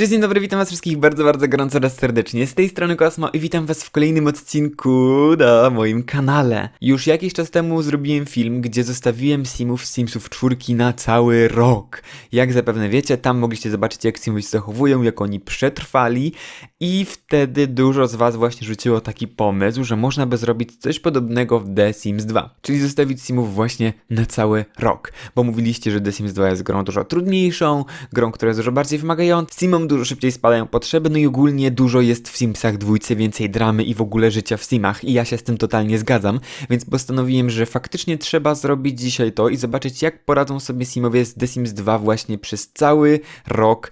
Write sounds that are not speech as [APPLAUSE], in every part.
Cześć, dzień dobry, witam was wszystkich bardzo, bardzo gorąco oraz serdecznie. Z tej strony Kosmo i witam was w kolejnym odcinku na moim kanale. Już jakiś czas temu zrobiłem film, gdzie zostawiłem simów z Simsów czwórki na cały rok. Jak zapewne wiecie, tam mogliście zobaczyć jak Simusi się zachowują, jak oni przetrwali i wtedy dużo z was właśnie rzuciło taki pomysł, że można by zrobić coś podobnego w The Sims 2. Czyli zostawić simów właśnie na cały rok. Bo mówiliście, że The Sims 2 jest grą dużo trudniejszą, grą, która jest dużo bardziej wymagająca. Simom dużo szybciej spadają potrzeby, no i ogólnie dużo jest w Simsach dwójce, więcej dramy i w ogóle życia w Simach i ja się z tym totalnie zgadzam, więc postanowiłem, że faktycznie trzeba zrobić dzisiaj to i zobaczyć jak poradzą sobie Simowie z The Sims 2 właśnie przez cały rok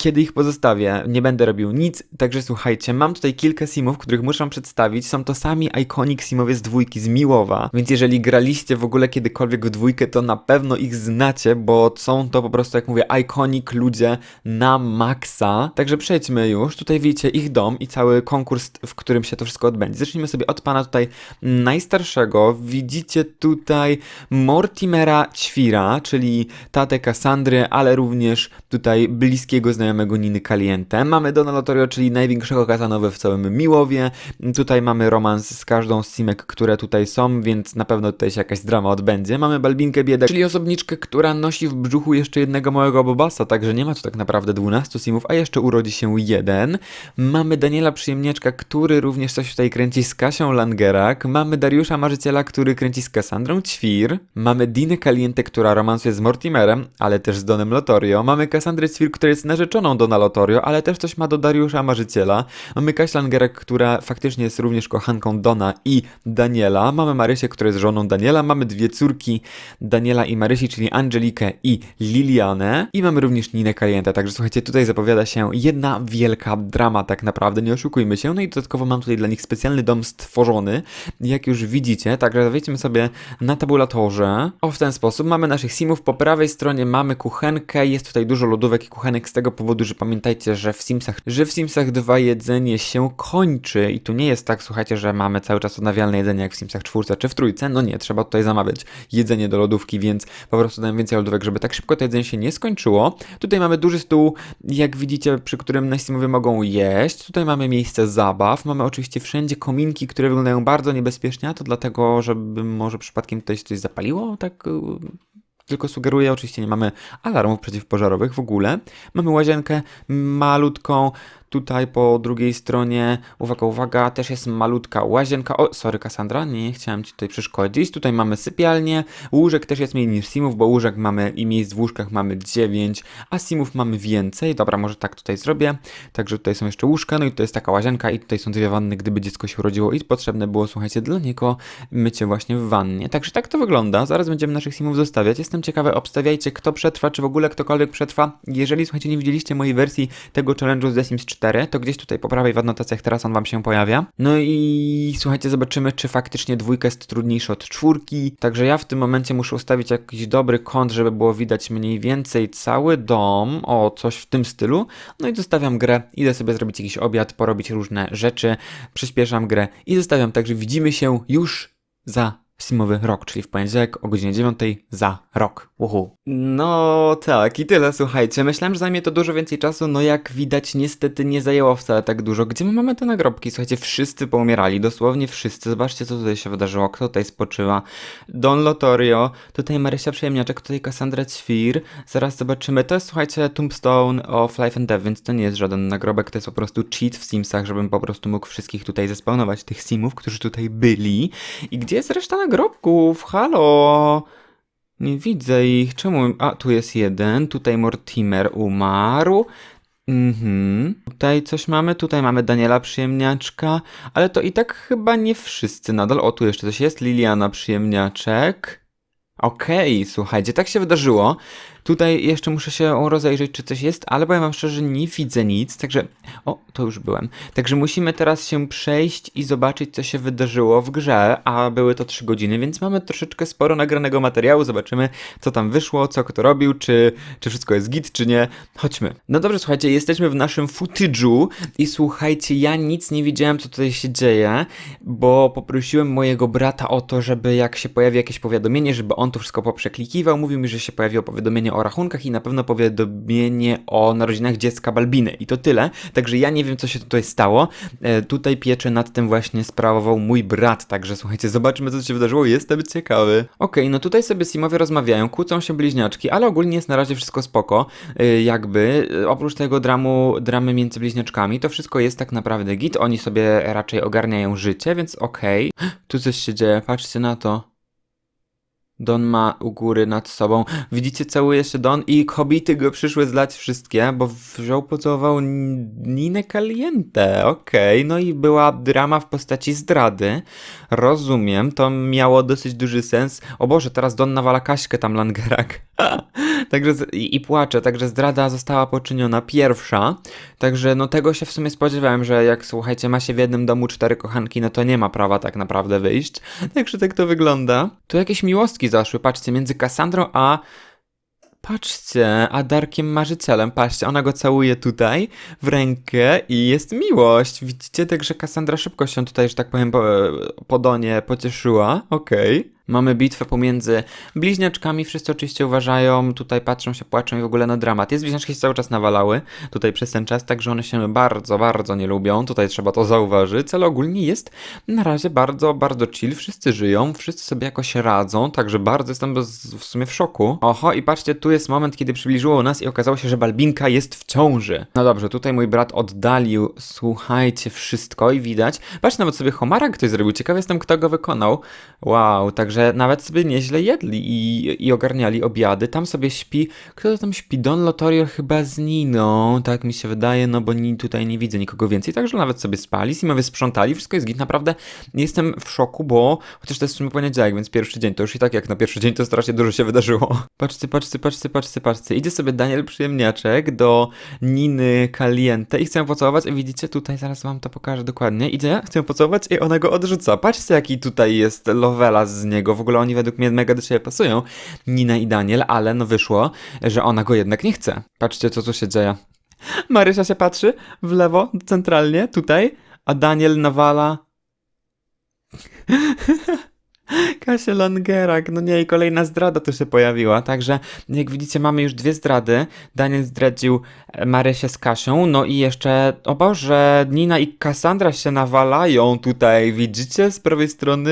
kiedy ich pozostawię, nie będę robił nic, także słuchajcie, mam tutaj kilka simów, których muszę przedstawić. Są to sami iconic simowie z dwójki, z Miłowa, więc jeżeli graliście w ogóle kiedykolwiek w dwójkę, to na pewno ich znacie, bo są to po prostu, jak mówię, iconic ludzie na maksa. Także przejdźmy już, tutaj widzicie ich dom i cały konkurs, w którym się to wszystko odbędzie. Zacznijmy sobie od pana tutaj najstarszego. Widzicie tutaj Mortimera Ćwira, czyli tatę Kassandry, ale również tutaj bliskiego znajomego znajomego Niny Caliente. Mamy Dona Lotorio, czyli największego kazanowy w całym Miłowie. Tutaj mamy romans z każdą z simek, które tutaj są, więc na pewno tutaj się jakaś drama odbędzie. Mamy Balbinkę Biedę, czyli osobniczkę, która nosi w brzuchu jeszcze jednego małego bobasa, także nie ma tu tak naprawdę 12 simów, a jeszcze urodzi się jeden. Mamy Daniela Przyjemnieczka, który również coś tutaj kręci z Kasią Langerak. Mamy Dariusza Marzyciela, który kręci z Kassandrą Ćwir. Mamy Dinę Caliente, która romansuje z Mortimerem, ale też z Donem Lotorio. Mamy Kassandrę Ćwir, która jest narzeczoną narzeczoną Dona Lotorio, ale też coś ma do Dariusza Marzyciela. Mamy Kaś Langerek, która faktycznie jest również kochanką Dona i Daniela. Mamy Marysię, która jest żoną Daniela. Mamy dwie córki Daniela i Marysi, czyli Angelikę i Lilianę. I mamy również Ninę Kajentę. Także słuchajcie, tutaj zapowiada się jedna wielka drama tak naprawdę, nie oszukujmy się. No i dodatkowo mam tutaj dla nich specjalny dom stworzony, jak już widzicie. Także wejdźmy sobie na tabulatorze. O, w ten sposób mamy naszych simów. Po prawej stronie mamy kuchenkę. Jest tutaj dużo lodówek i kuchenek z tego powodu że pamiętajcie, że w Simsach, że w Simsach 2 jedzenie się kończy i tu nie jest tak, słuchajcie, że mamy cały czas odnawialne jedzenie jak w Simsach 4 czy w trójce. No nie, trzeba tutaj zamawiać jedzenie do lodówki, więc po prostu dałem więcej lodówek, żeby tak szybko to jedzenie się nie skończyło. Tutaj mamy duży stół, jak widzicie, przy którym nasi Simowie mogą jeść. Tutaj mamy miejsce zabaw, mamy oczywiście wszędzie kominki, które wyglądają bardzo niebezpiecznie, a to dlatego, żeby może przypadkiem tutaj coś zapaliło, tak tylko sugeruję, oczywiście nie mamy alarmów przeciwpożarowych w ogóle. Mamy łazienkę malutką, Tutaj po drugiej stronie, uwaga, uwaga, też jest malutka łazienka. O, sorry Cassandra, nie chciałem Ci tutaj przeszkodzić. Tutaj mamy sypialnię, łóżek też jest mniej niż simów, bo łóżek mamy i miejsc w łóżkach mamy 9, a simów mamy więcej. Dobra, może tak tutaj zrobię. Także tutaj są jeszcze łóżka, no i to jest taka łazienka i tutaj są dwie wanny, gdyby dziecko się urodziło i potrzebne było, słuchajcie, dla niego mycie właśnie w wannie. Także tak to wygląda. Zaraz będziemy naszych simów zostawiać. Jestem ciekawy, obstawiajcie, kto przetrwa, czy w ogóle ktokolwiek przetrwa. Jeżeli, słuchajcie, nie widzieliście mojej wersji tego challenge'u z The Sims 4, 4, to gdzieś tutaj po prawej w adnotacjach teraz on wam się pojawia. No i słuchajcie, zobaczymy, czy faktycznie dwójka jest trudniejsza od czwórki. Także ja w tym momencie muszę ustawić jakiś dobry kąt, żeby było widać mniej więcej cały dom, o coś w tym stylu. No i zostawiam grę, idę sobie zrobić jakiś obiad, porobić różne rzeczy, przyspieszam grę i zostawiam, także widzimy się już za Simowy rok, czyli w poniedziałek o godzinie 9 za rok. Uhu. No tak, i tyle, słuchajcie. Myślałem, że zajmie to dużo więcej czasu, no jak widać, niestety nie zajęło wcale tak dużo. Gdzie my mamy te nagrobki? Słuchajcie, wszyscy poumierali, dosłownie wszyscy. Zobaczcie, co tutaj się wydarzyło, kto tutaj spoczywa. Don Lotorio, tutaj Marysia Przyjemniaczek, tutaj Cassandra Ćwir. Zaraz zobaczymy. To jest, słuchajcie, Tombstone of Life and Death, więc to nie jest żaden nagrobek, to jest po prostu cheat w Simsach, żebym po prostu mógł wszystkich tutaj zespawnować, tych Simów, którzy tutaj byli. I gdzie jest reszta nagrobków? Nagrobków, halo! Nie widzę ich. Czemu? A, tu jest jeden. Tutaj Mortimer umarł. Mhm. Tutaj coś mamy, tutaj mamy Daniela Przyjemniaczka, ale to i tak chyba nie wszyscy nadal. O, tu jeszcze coś jest. Liliana Przyjemniaczek. Okej, okay, słuchajcie, tak się wydarzyło, Tutaj jeszcze muszę się rozejrzeć, czy coś jest, ale powiem wam szczerze, nie widzę nic, także... O, to już byłem. Także musimy teraz się przejść i zobaczyć, co się wydarzyło w grze, a były to 3 godziny, więc mamy troszeczkę sporo nagranego materiału, zobaczymy, co tam wyszło, co kto robił, czy, czy wszystko jest git, czy nie. Chodźmy. No dobrze, słuchajcie, jesteśmy w naszym footage'u i słuchajcie, ja nic nie widziałem, co tutaj się dzieje, bo poprosiłem mojego brata o to, żeby jak się pojawi jakieś powiadomienie, żeby on to wszystko poprzeklikiwał, mówił mi, że się pojawiło powiadomienie o rachunkach i na pewno powiadomienie o narodzinach dziecka Balbiny. I to tyle, także ja nie wiem, co się tutaj stało. E, tutaj pieczę nad tym właśnie sprawował mój brat, także słuchajcie, zobaczmy, co się wydarzyło, jestem ciekawy. Okej, no tutaj sobie Simowie rozmawiają, kłócą się bliźniaczki, ale ogólnie jest na razie wszystko spoko, e, jakby, e, oprócz tego dramu, dramy między bliźniaczkami, to wszystko jest tak naprawdę git, oni sobie raczej ogarniają życie, więc okej. [GASPS] Tu coś się dzieje, patrzcie na to. Don ma u góry nad sobą. Widzicie, całuje się Don i kobiety go przyszły zlać wszystkie, bo wziął, pocałował Ninę Caliente. Okej, no i była drama w postaci zdrady. Rozumiem, to miało dosyć duży sens. O Boże, teraz Don nawala Kaśkę tam Langerak. [LAUGHS] Także z- i, i płacze, także zdrada została poczyniona pierwsza. Także no tego się w sumie spodziewałem, że jak słuchajcie, ma się w jednym domu cztery kochanki, no to nie ma prawa tak naprawdę wyjść. Także tak to wygląda. Tu jakieś miłostki zaszły, patrzcie, między Kassandrą a... Patrzcie, a Darkiem Marzycielem, patrzcie, ona go całuje tutaj w rękę i jest miłość. Widzicie, także Kassandra szybko się tutaj, że tak powiem, po, po Donie pocieszyła. Okej. Mamy bitwę pomiędzy bliźniaczkami, wszyscy oczywiście uważają, tutaj patrzą się, płaczą i w ogóle na dramat. Jest bliźniaczki się cały czas nawalały tutaj przez ten czas, także one się bardzo, bardzo nie lubią, tutaj trzeba to zauważyć, ale ogólnie jest na razie bardzo, bardzo chill, wszyscy żyją, wszyscy sobie jakoś radzą, także bardzo jestem w sumie w szoku. Oho, i patrzcie, tu jest moment, kiedy przybliżyło nas i okazało się, że Balbinka jest w ciąży. No dobrze, tutaj mój brat oddalił, słuchajcie, wszystko i widać. Patrzcie, nawet sobie homara ktoś zrobił, ciekawy jestem, kto go wykonał. Wow, także nawet sobie nieźle jedli i, i ogarniali obiady. Tam sobie śpi, kto tam śpi? Don Lotorio chyba z Niną, tak mi się wydaje, no bo ni, tutaj nie widzę nikogo więcej, także nawet sobie spali, Simowie sprzątali, wszystko jest git, naprawdę jestem w szoku, bo chociaż to jest w sumie poniedziałek, więc pierwszy dzień, to już i tak jak na pierwszy dzień to strasznie dużo się wydarzyło. Patrzcie, patrzcie, patrzcie, patrzcie, patrzcie. Idzie sobie Daniel Przyjemniaczek do Niny Caliente i chce ją pocałować i widzicie tutaj, zaraz wam to pokażę dokładnie. Idzie, chce ją pocałować i ona go odrzuca. Patrzcie jaki tutaj jest lovela z niego, w ogóle oni według mnie mega do siebie pasują, Nina i Daniel, ale no wyszło, że ona go jednak nie chce. Patrzcie co tu się dzieje. Marysia się patrzy w lewo, centralnie, tutaj, a Daniel nawala [LAUGHS] [LAUGHS] Kasia Langerak, no nie, i kolejna zdrada tu się pojawiła, także jak widzicie mamy już dwie zdrady. Daniel zdradził Marysię z Kasią, no i jeszcze, o Boże, Nina i Kassandra się nawalają tutaj, widzicie, z prawej strony.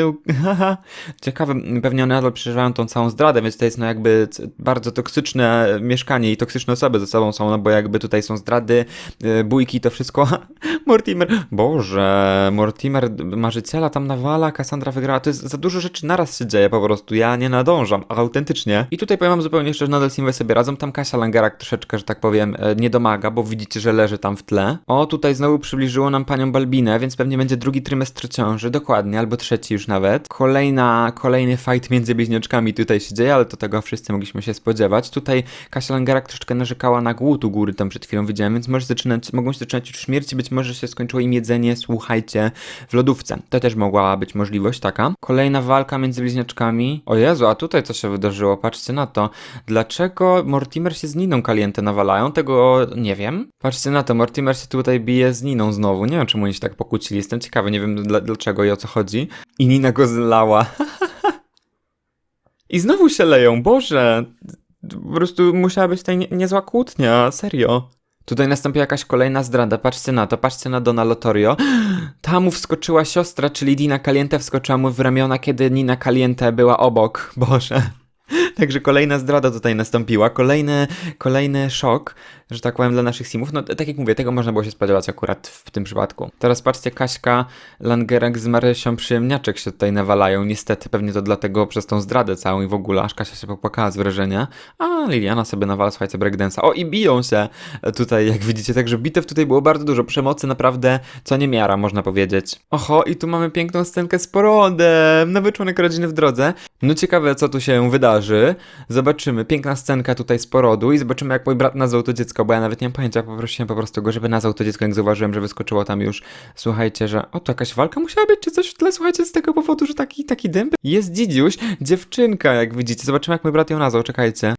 [LAUGHS] Ciekawe, pewnie one nadal przeżywają tą całą zdradę, więc to jest no jakby bardzo toksyczne mieszkanie i toksyczne osoby ze sobą są, no bo jakby tutaj są zdrady, y, bójki, to wszystko. [LAUGHS] Mortimer, Boże, Mortimer marzyciela tam nawala, Cassandra wygrała, to jest za dużo rzeczy naraz się dzieje po prostu, ja nie nadążam, autentycznie. I tutaj powiem wam zupełnie szczerze, nadal Simwe sobie radzą, tam Kasia Langerak troszeczkę, że tak powiem, e, nie domaga, bo widzicie, że leży tam w tle. O, tutaj znowu przybliżyło nam panią Balbinę, więc pewnie będzie drugi trymestr ciąży, dokładnie, albo trzeci już nawet. Kolejna, kolejny fight między bliźniaczkami tutaj się dzieje, ale to tego wszyscy mogliśmy się spodziewać. Tutaj Kasia Langerak troszeczkę narzekała na głód u góry, tam przed chwilą widziałem, więc może zaczynać, mogą się zaczynać już śmierci, być może się skończyło im jedzenie, słuchajcie, w lodówce. To też mogła być możliwość taka. Kolejna walka między bliźniaczkami. O Jezu, a tutaj co się wydarzyło? Patrzcie na to. Dlaczego Mortimer się z Niną Kaliente nawalają? Tego nie wiem. Patrzcie na to, Mortimer się tutaj bije z Niną znowu. Nie wiem, czemu oni się tak pokłócili. Jestem ciekawy, nie wiem dla, dlaczego i o co chodzi. I Nina go zlała. [LAUGHS] I znowu się leją, Boże! Po prostu musiała być tutaj nie, niezła kłótnia, serio. Tutaj nastąpiła jakaś kolejna zdrada, patrzcie na to, patrzcie na Dona Lotorio. [GASPS] Ta mu wskoczyła siostra, czyli Dina Caliente wskoczyła mu w ramiona, kiedy Nina Caliente była obok. [LAUGHS] Boże. Także kolejna zdrada tutaj nastąpiła, kolejny, kolejny szok, że tak powiem, dla naszych simów. No, tak jak mówię, tego można było się spodziewać akurat w tym przypadku. Teraz patrzcie, Kaśka, Langerek z Marysią Przyjemniaczek się tutaj nawalają. Niestety, pewnie to dlatego przez tą zdradę całą i w ogóle, aż Kasia się popłakała z wrażenia. A Liliana sobie nawala, słuchajcie, breakdance'a. O, i biją się tutaj, jak widzicie. Także bitew tutaj było bardzo dużo. Przemocy naprawdę co niemiara, można powiedzieć. Oho, i tu mamy piękną scenkę z porodem. Nowy członek rodziny w drodze. No ciekawe, co tu się wydarzy. Zobaczymy. Piękna scenka tutaj z porodu i zobaczymy, jak mój brat nazwał to dziecko, bo ja nawet nie mam pojęcia. Poprosiłem po prostu go, żeby nazwał to dziecko, jak zauważyłem, że wyskoczyło tam już. Słuchajcie, że... O, to jakaś walka musiała być, czy coś w tle, słuchajcie, z tego powodu, że taki, taki dym. Jest dzidziuś, dziewczynka, jak widzicie. Zobaczymy, jak mój brat ją nazwał, czekajcie.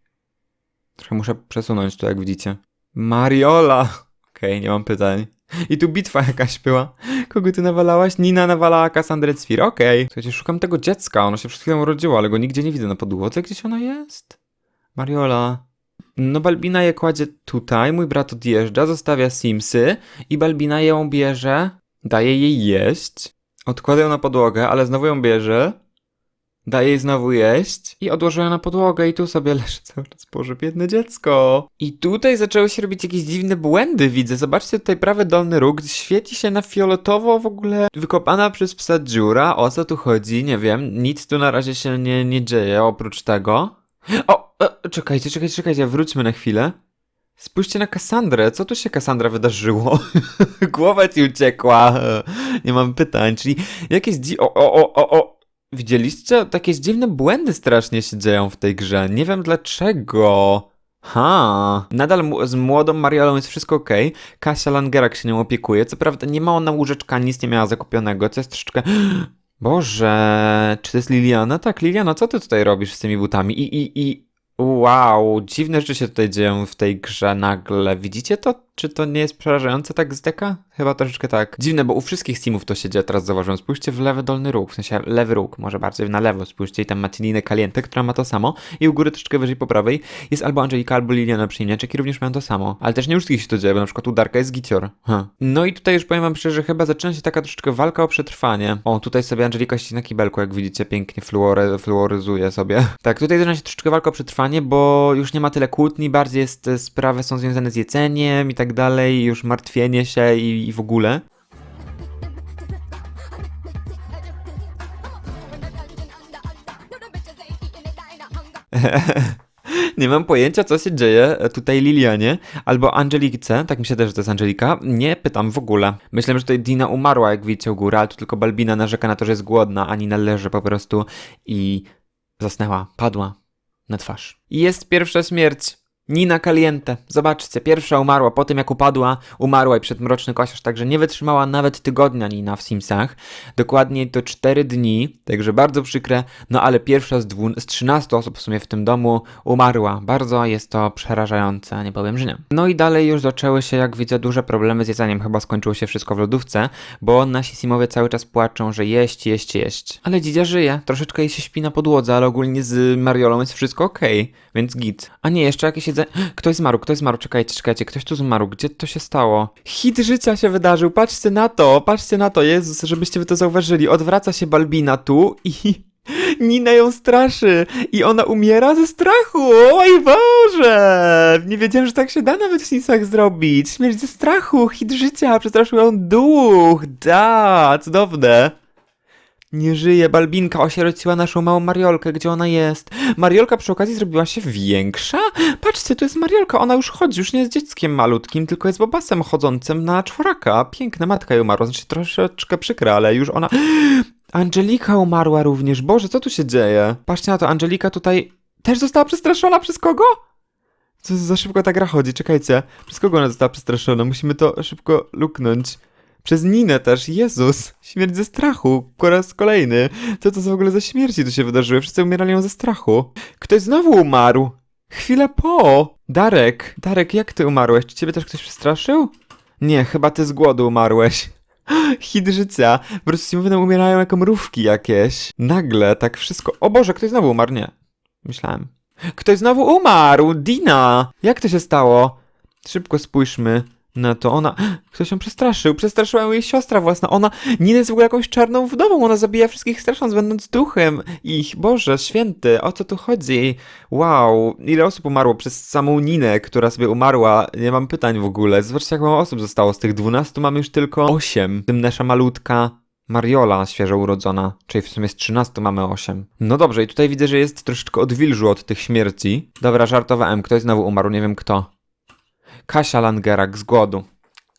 Trochę muszę przesunąć to, jak widzicie. Mariola! Okej, nie mam pytań. I tu bitwa jakaś była. Kogo ty nawalałaś? Nina nawalała Cassandrę Cwir. Okej. Słuchajcie, szukam tego dziecka. Ono się przed chwilą urodziło, ale go nigdzie nie widzę na podłodze. Gdzieś ono jest? Mariola. No Balbina je kładzie tutaj, mój brat odjeżdża, zostawia Simsy i Balbina ją bierze, daje jej jeść, odkłada ją na podłogę, ale znowu ją bierze, daje jej znowu jeść i odłoży ją na podłogę i tu sobie leży cały czas, Boże, biedne dziecko. I tutaj zaczęły się robić jakieś dziwne błędy, widzę. Zobaczcie tutaj prawy dolny róg, świeci się na fioletowo w ogóle wykopana przez psa dziura. O co tu chodzi? Nie wiem. Nic tu na razie się nie, nie dzieje oprócz tego. O, e, czekajcie, czekajcie, czekajcie, wróćmy na chwilę. Spójrzcie na Kassandrę, co tu się Kassandra wydarzyło? [LAUGHS] Głowa ci uciekła. Nie mam pytań, czyli jakieś dzi... O, o, o, o, o. Widzieliście? Takie dziwne błędy strasznie się dzieją w tej grze. Nie wiem dlaczego. Ha, nadal z młodą Mariolą jest wszystko ok. Kasia Langerak się nią opiekuje. Co prawda nie ma ona łóżeczka, nic nie miała zakupionego, co jest troszeczkę... [GASPS] Boże, czy to jest Liliana? Tak, Liliana, co ty tutaj robisz z tymi butami? I, i, i... Wow, dziwne rzeczy się tutaj dzieją w tej grze nagle. Widzicie to? Czy to nie jest przerażające tak z deka? Chyba troszeczkę tak. Dziwne, bo u wszystkich Steamów to się dzieje, teraz zauważyłem. Spójrzcie w lewy dolny róg, w sensie lewy róg, może bardziej na lewo. Spójrzcie i tam macie Ninę Kalientę, która ma to samo. I u góry troszeczkę wyżej po prawej jest albo Angelika, albo Liliana Przyjemniaczek i również mają to samo. Ale też nie u wszystkich się to dzieje, bo na przykład u Darka jest Gicior. Huh. No i tutaj już powiem wam szczerze, chyba zaczyna się taka troszeczkę walka o przetrwanie. O, tutaj sobie Angelika siedzi na kibelku, jak widzicie, pięknie fluore, fluoryzuje sobie. [LAUGHS] Tak, tutaj zaczyna się troszeczkę walka o przetrwanie, bo już nie ma tyle kłótni, bardziej jest, sprawy są związane z jedzeniem i tak dalej, już martwienie się i, i w ogóle. [LAUGHS] Nie mam pojęcia, co się dzieje tutaj Lilianie albo Angelice, tak mi się też, że to jest Angelika. Nie pytam w ogóle. Myślę, że tutaj Dina umarła, jak widzicie u góry, ale tu tylko Balbina narzeka na to, że jest głodna, a Nina leży po prostu i zasnęła, padła na twarz. I jest pierwsza śmierć. Nina Caliente. Zobaczcie, pierwsza umarła po tym, jak upadła, umarła i przedmroczny kosiarz, także nie wytrzymała nawet tygodnia Nina w Simsach. Dokładniej to 4 dni, także bardzo przykre, no ale pierwsza z, dwu, z 13 osób w sumie w tym domu umarła. Bardzo jest to przerażające, nie powiem, że nie. No i dalej już zaczęły się, jak widzę, duże problemy z jedzeniem. Chyba skończyło się wszystko w lodówce, bo nasi Simowie cały czas płaczą, że jeść, jeść, jeść. Ale dzidzia żyje, troszeczkę jej się śpi na podłodze, ale ogólnie z Mariolą jest wszystko okej, więc git. A nie, jeszcze jakieś. Ktoś zmarł, ktoś zmarł, czekajcie, czekajcie, ktoś tu zmarł, gdzie to się stało? Hit życia się wydarzył, patrzcie na to, patrzcie na to, Jezus, żebyście wy to zauważyli. Odwraca się Balbina tu i... [LAUGHS] Nina ją straszy i ona umiera ze strachu. Oj Boże! Nie wiedziałem, że tak się da nawet w Simsach zrobić. Śmierć ze strachu, hit życia, przestraszył ją duch. Da, cudowne. Nie żyje, Balbinka osierociła naszą małą Mariolkę, gdzie ona jest. Mariolka przy okazji zrobiła się większa? Patrzcie, tu jest Mariolka, ona już chodzi, już nie jest dzieckiem malutkim, tylko jest bobasem chodzącym na czworaka. Piękna matka jej umarła, znaczy troszeczkę przykra, ale już ona... [GASPS] Angelika umarła również, Boże, co tu się dzieje? Patrzcie na to, Angelika tutaj też została przestraszona przez kogo? Co za szybko ta gra chodzi, czekajcie. Przez kogo ona została przestraszona? Musimy to szybko luknąć. Przez Ninę też, Jezus! Śmierć ze strachu, po raz kolejny. Co to w ogóle za śmierci tu się wydarzyły? Wszyscy umierali ją ze strachu. Ktoś znowu umarł! Chwilę po! Darek, Darek, jak ty umarłeś? Czy ciebie też ktoś przestraszył? Nie, chyba ty z głodu umarłeś. [LAUGHS] Hit życia. Po prostu Simowy nam umierają jako mrówki jakieś. Nagle, tak wszystko... O Boże, ktoś znowu umarł, nie. Myślałem. Ktoś znowu umarł! Dina! Jak to się stało? Szybko spójrzmy na to. Ona... [GASPS] Ktoś ją przestraszył. Przestraszyła ją jej siostra własna. Ona... Nina jest w ogóle jakąś czarną wdową. Ona zabija wszystkich strasząc, będąc duchem. Ich, Boże, święty, o co tu chodzi? Wow, ile osób umarło przez samą Ninę, która sobie umarła? Nie mam pytań w ogóle. Zobaczcie, jak mało osób zostało. Z tych 12 mamy już tylko 8. W tym nasza malutka Mariola, świeżo urodzona, czyli w sumie z 13 mamy 8. No dobrze, i tutaj widzę, że jest troszeczkę odwilżu od tych śmierci. Dobra, żartowałem, ktoś znowu umarł, nie wiem kto. Kasia Langerak z głodu.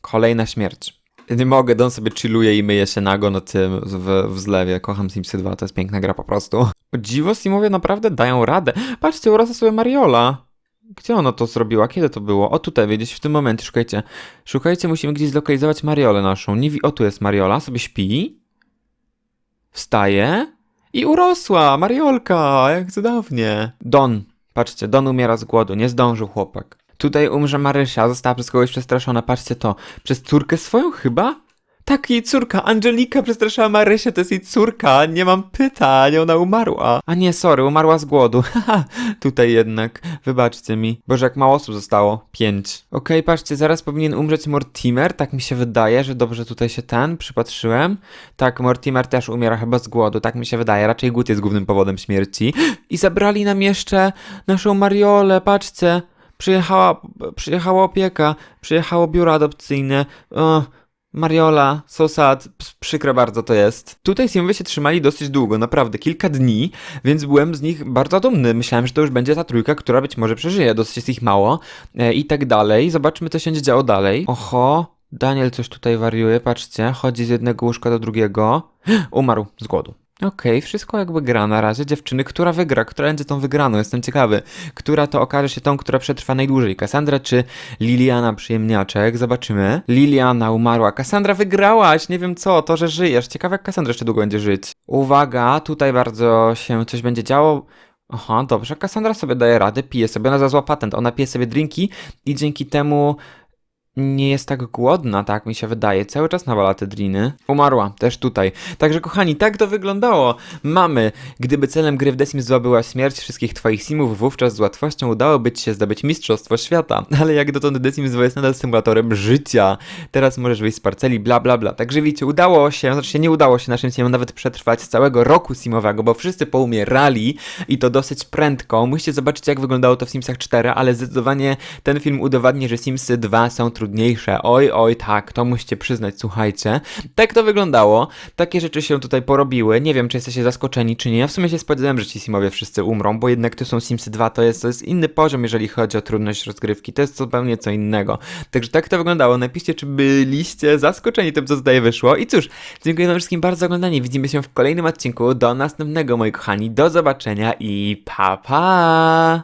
Kolejna śmierć. Nie mogę, Don sobie chilluje i myje się nago na tym w, w zlewie. Kocham Simsy 2, to jest piękna gra po prostu. Dziwo, Simowie naprawdę dają radę. Patrzcie, urosła sobie Mariola. Gdzie ona to zrobiła? Kiedy to było? O tutaj, gdzieś w tym momencie, szukajcie. Szukajcie, musimy gdzieś zlokalizować Mariolę naszą. Nie wi- o, tu jest Mariola, sobie śpi. Wstaje. I urosła! Mariolka! Jak cudownie. Don. Patrzcie, Don umiera z głodu. Nie zdążył chłopak. Tutaj umrze Marysia, została przez kogoś przestraszona, patrzcie to. Przez córkę swoją chyba? Tak, jej córka, Angelika przestraszyła Marysię, to jest jej córka, nie mam pytań, ona umarła. A nie, sorry, umarła z głodu, [LAUGHS] haha, tutaj jednak, wybaczcie mi. Boże, jak mało osób zostało, pięć. Okej, patrzcie, zaraz powinien umrzeć Mortimer, tak mi się wydaje, że dobrze tutaj się ten przypatrzyłem. Tak, Mortimer też umiera chyba z głodu, tak mi się wydaje, raczej głód jest głównym powodem śmierci. [GASPS] I zabrali nam jeszcze naszą Mariolę, patrzcie. Przyjechała, przyjechała opieka, przyjechało biuro adopcyjne. Mariola, so sad, przykre bardzo to jest. Tutaj Simowie się trzymali dosyć długo, naprawdę, kilka dni, więc byłem z nich bardzo dumny. Myślałem, że to już będzie ta trójka, która być może przeżyje, dosyć jest ich mało e, i tak dalej. Zobaczmy, co się będzie działo dalej. Oho, Daniel coś tutaj wariuje, patrzcie, chodzi z jednego łóżka do drugiego. [GASPS] Umarł z głodu. Okej, wszystko jakby gra na razie. Dziewczyny, która wygra? Która będzie tą wygraną? Jestem ciekawy. Która to okaże się tą, która przetrwa najdłużej? Kassandra czy Liliana Przyjemniaczek? Zobaczymy. Liliana umarła. Kassandra wygrałaś! Nie wiem co, to, że żyjesz. Ciekawe jak Kassandra jeszcze długo będzie żyć. Uwaga, tutaj bardzo się coś będzie działo. Aha, dobrze, Kassandra sobie daje radę, pije sobie, ona zazła patent, ona pije sobie drinki i dzięki temu nie jest tak głodna, tak mi się wydaje. Cały czas nawala te driny. Umarła, też tutaj. Także kochani, tak to wyglądało. Mamy, gdyby celem gry w The Sims 2 była śmierć wszystkich twoich simów, wówczas z łatwością udałoby ci się zdobyć mistrzostwo świata. [LAUGHS] Ale jak dotąd The Sims 2 jest nadal symulatorem życia. Teraz możesz wyjść z parceli, bla bla bla. Także widzicie, udało się, znaczy się nie udało się naszym simom nawet przetrwać całego roku simowego, bo wszyscy poumierali i to dosyć prędko. Musicie zobaczyć, jak wyglądało to w Simsach 4, ale zdecydowanie ten film udowadni, że Simsy 2 są trudniejsze. Oj, oj, tak, to musicie przyznać, słuchajcie. Tak to wyglądało. Takie rzeczy się tutaj porobiły. Nie wiem, czy jesteście zaskoczeni, czy nie. Ja w sumie się spodziewałem, że ci Simowie wszyscy umrą, bo jednak to są Simsy 2, to jest, to jest inny poziom, jeżeli chodzi o trudność rozgrywki. To jest zupełnie co innego. Także tak to wyglądało. Napiszcie, czy byliście zaskoczeni tym, co tutaj wyszło. I cóż, dziękuję wam wszystkim bardzo za oglądanie. Widzimy się w kolejnym odcinku. Do następnego, moi kochani. Do zobaczenia i pa pa!